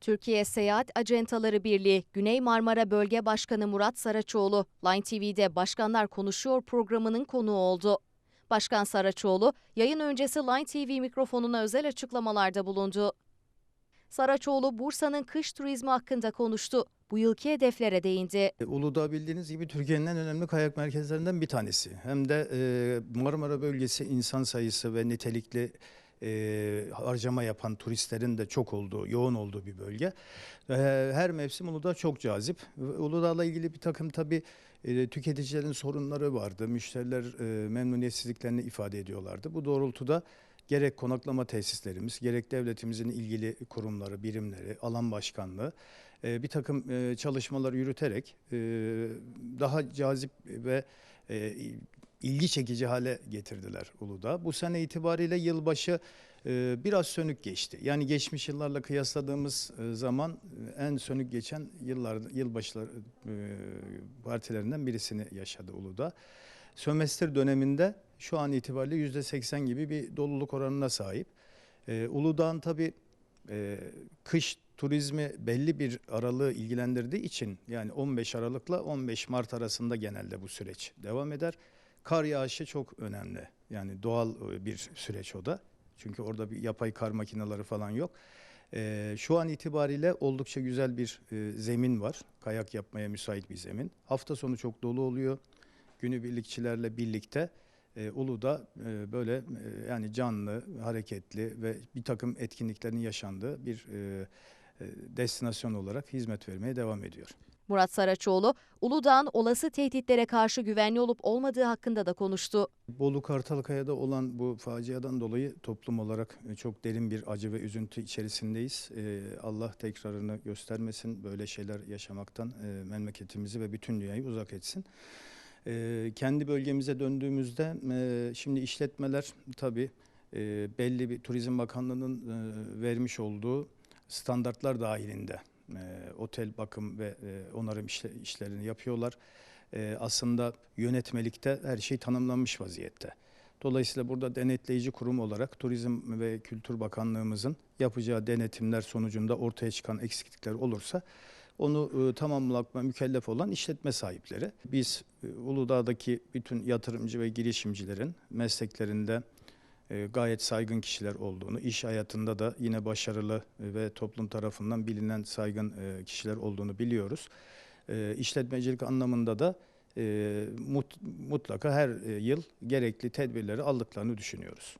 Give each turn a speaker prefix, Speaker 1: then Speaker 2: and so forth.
Speaker 1: Türkiye Seyahat Acentaları Birliği Güney Marmara Bölge Başkanı Murat Saraçoğlu, Line TV'de Başkanlar Konuşuyor programının konuğu oldu. Başkan Saraçoğlu, yayın öncesi Line TV mikrofonuna özel açıklamalarda bulundu. Saraçoğlu, Bursa'nın kış turizmi hakkında konuştu. Bu yılki hedeflere değindi.
Speaker 2: E, Uludağ bildiğiniz gibi Türkiye'nin en önemli kayak merkezlerinden bir tanesi. Hem de e, Marmara bölgesi insan sayısı ve nitelikli e, harcama yapan turistlerin de çok olduğu, yoğun olduğu bir bölge. E, her mevsim Uludağ çok cazip. Uludağ'la ilgili bir takım tabii e, tüketicilerin sorunları vardı. Müşteriler e, memnuniyetsizliklerini ifade ediyorlardı. Bu doğrultuda gerek konaklama tesislerimiz, gerek devletimizin ilgili kurumları, birimleri, alan başkanlığı bir takım çalışmalar yürüterek daha cazip ve ilgi çekici hale getirdiler Uludağ. Bu sene itibariyle yılbaşı e, biraz sönük geçti. Yani geçmiş yıllarla kıyasladığımız e, zaman e, en sönük geçen yıllar yılbaşları e, partilerinden birisini yaşadı Uludağ. Sömestr döneminde şu an itibariyle %80 gibi bir doluluk oranına sahip. E, Uludağ'ın tabii kış turizmi belli bir aralığı ilgilendirdiği için yani 15 Aralık'la 15 Mart arasında genelde bu süreç devam eder. Kar yağışı çok önemli. Yani doğal e, bir süreç o da. Çünkü orada bir yapay kar makineleri falan yok. E, şu an itibariyle oldukça güzel bir e, zemin var. Kayak yapmaya müsait bir zemin. Hafta sonu çok dolu oluyor. Günübirlikçilerle birlikte e, Uludağ e, böyle e, yani canlı, hareketli ve bir takım etkinliklerin yaşandığı bir e, e, destinasyon olarak hizmet vermeye devam ediyor.
Speaker 1: Murat Saraçoğlu, Uludağ'ın olası tehditlere karşı güvenli olup olmadığı hakkında da konuştu.
Speaker 2: Bolu Kartalkaya'da olan bu faciadan dolayı toplum olarak e, çok derin bir acı ve üzüntü içerisindeyiz. E, Allah tekrarını göstermesin, böyle şeyler yaşamaktan e, memleketimizi ve bütün dünyayı uzak etsin. Kendi bölgemize döndüğümüzde şimdi işletmeler tabii belli bir Turizm Bakanlığı'nın vermiş olduğu standartlar dahilinde e, otel bakım ve e, onarım işle- işlerini yapıyorlar. E, aslında yönetmelikte her şey tanımlanmış vaziyette. Dolayısıyla burada denetleyici kurum olarak Turizm ve Kültür Bakanlığımızın yapacağı denetimler sonucunda ortaya çıkan eksiklikler olursa onu e, tamamlamakla mükellef olan işletme sahipleri. Biz e, Uludağ'daki bütün yatırımcı ve girişimcilerin mesleklerinde gayet saygın kişiler olduğunu, iş hayatında da yine başarılı ve toplum tarafından bilinen saygın e, kişiler olduğunu biliyoruz. E, İşletmecilik anlamında da e, mut- mutlaka her e, yıl gerekli tedbirleri aldıklarını düşünüyoruz.